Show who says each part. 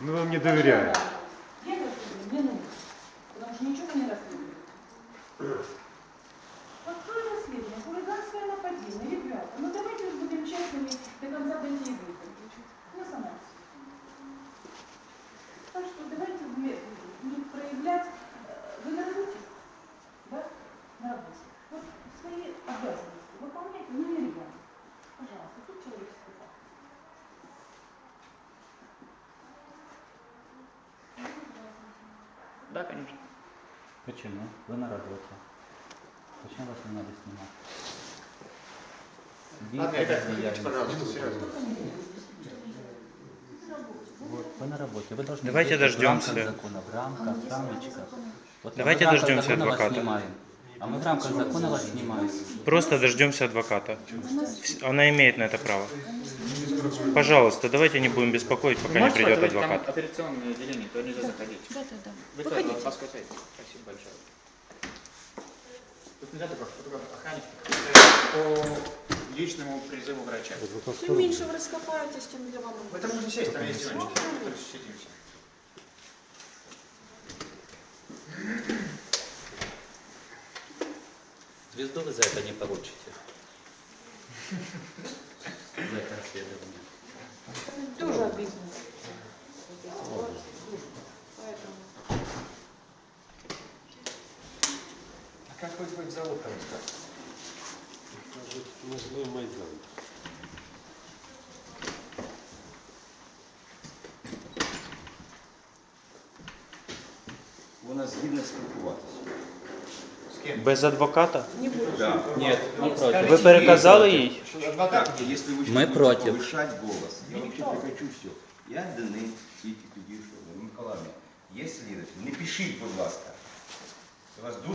Speaker 1: Ну, вам
Speaker 2: не доверяю. Мне нужно. Какое расследование? Хулиганское нападение. Ребята, ну давайте будем честными до конца дойти и выйти. Да,
Speaker 3: конечно.
Speaker 4: Почему? Вы на работе. Почему вас не надо снимать?
Speaker 3: Ладно, ребят, пожалуйста, серьезно.
Speaker 4: Вот, вы на работе. Вы должны
Speaker 5: Давайте дождемся.
Speaker 4: в рамках закона, в рамках, в рамочках. Вот
Speaker 5: Давайте
Speaker 4: в рамках
Speaker 5: дождемся
Speaker 4: закона вас
Speaker 5: адвоката.
Speaker 4: снимаем. А мы в рамках закона вас снимаем.
Speaker 5: Просто дождемся адвоката. Она имеет на это право. Пожалуйста, давайте не будем беспокоить, пока не придет адвокат.
Speaker 3: Там операционное отделение, туда нельзя заходить.
Speaker 2: Да, да, да.
Speaker 3: Вы вот, подскажите. Спасибо большое. Тут нельзя только охранник по личному призыву врача.
Speaker 6: Чем меньше вы раскопаетесь, тем для вам
Speaker 3: Вы там можете сесть, там есть диванчик. Сидимся.
Speaker 4: Звезду вы за это не получите. Это расследование.
Speaker 6: Тоже обидно. Поэтому.
Speaker 3: А как вы их зовут там?
Speaker 7: Вона згідна спілкуватися.
Speaker 3: С кем?
Speaker 5: Без адвоката?
Speaker 6: Не буду.
Speaker 7: Да.
Speaker 4: Нет, мы против.
Speaker 5: Ви переказали їй?
Speaker 3: Адвокат?
Speaker 7: Так, якщо ви ще
Speaker 4: Ми
Speaker 7: будете
Speaker 4: проти.
Speaker 7: повишати голос, я взагалі прикачу все. Я Денис, тільки тоді, що ви, Миколаївна, є слідчий, не пишіть, будь ласка. Я вас дуже